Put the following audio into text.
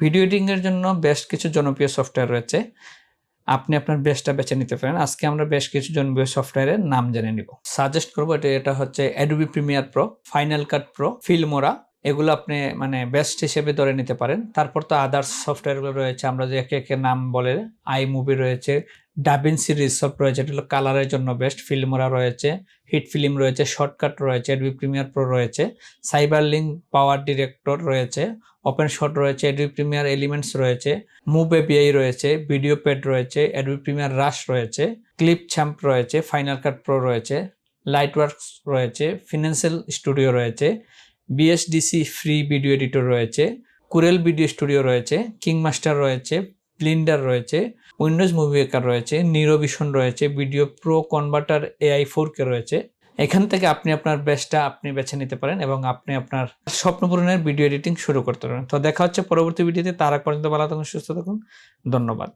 Video এডিটিংয়ের জন্য বেশ কিছু জনপ্রিয় সফটওয়্যার রয়েছে। আপনি আপনার বেস্টটা বেছে নিতে পারেন। আজকে আমরা বেশ কিছু জনপ্রিয় সফটওয়্যারের নাম জেনে নিব। সাজেস্ট করব এটা এটা হচ্ছে Adobe Premiere Pro Final Cut Pro Filmora এগুলো আপনি মানে বেস্ট হিসেবে ধরে নিতে পারেন। তারপর তো আদার্স সফটওয়্যারগুলো রয়েছে। আমরা যে একে একে নাম বলে আই মুভি রয়েছে ডাবিন সিরিজ সব রয়েছে এটা হলো কালারের জন্য বেস্ট ফিল্মরা রয়েছে হিট ফিল্ম রয়েছে শর্টকাট রয়েছে অ্যাডোবি প্রিমিয়ার প্রো রয়েছে সাইবার লিঙ্ক পাওয়ার ডিরেক্টর রয়েছে ওপেন শট রয়েছে অ্যাডোবি প্রিমিয়ার এলিমেন্টস রয়েছে মুভ এপিআই রয়েছে ভিডিও প্যাড রয়েছে অ্যাডোবি প্রিমিয়ার রাশ রয়েছে ক্লিপ চ্যাম্প রয়েছে ফাইনাল কাট প্রো রয়েছে লাইট ওয়ার্কস রয়েছে ফিনান্সিয়াল স্টুডিও রয়েছে বিএসডিসি ফ্রি ভিডিও এডিটর রয়েছে কুরেল ভিডিও স্টুডিও রয়েছে কিংমাস্টার রয়েছে ব্লিন্ডার রয়েছে, উইন্ডোজ মুভি মেকার রয়েছে নিরোভিশন রয়েছে, video pro converter AI four K রয়েছে। এখান থেকে আপনি আপনার বেস্টটা আপনি বেছে নিতে পারেন এবং আপনি আপনার স্বপ্ন পূরণের ভিডিও এডিটিং শুরু করতে পারেন। তো দেখা হচ্ছে পরবর্তী ভিডিওতে, তারা পর্যন্ত ভালো থাকুন, সুস্থ থাকুন, ধন্যবাদ।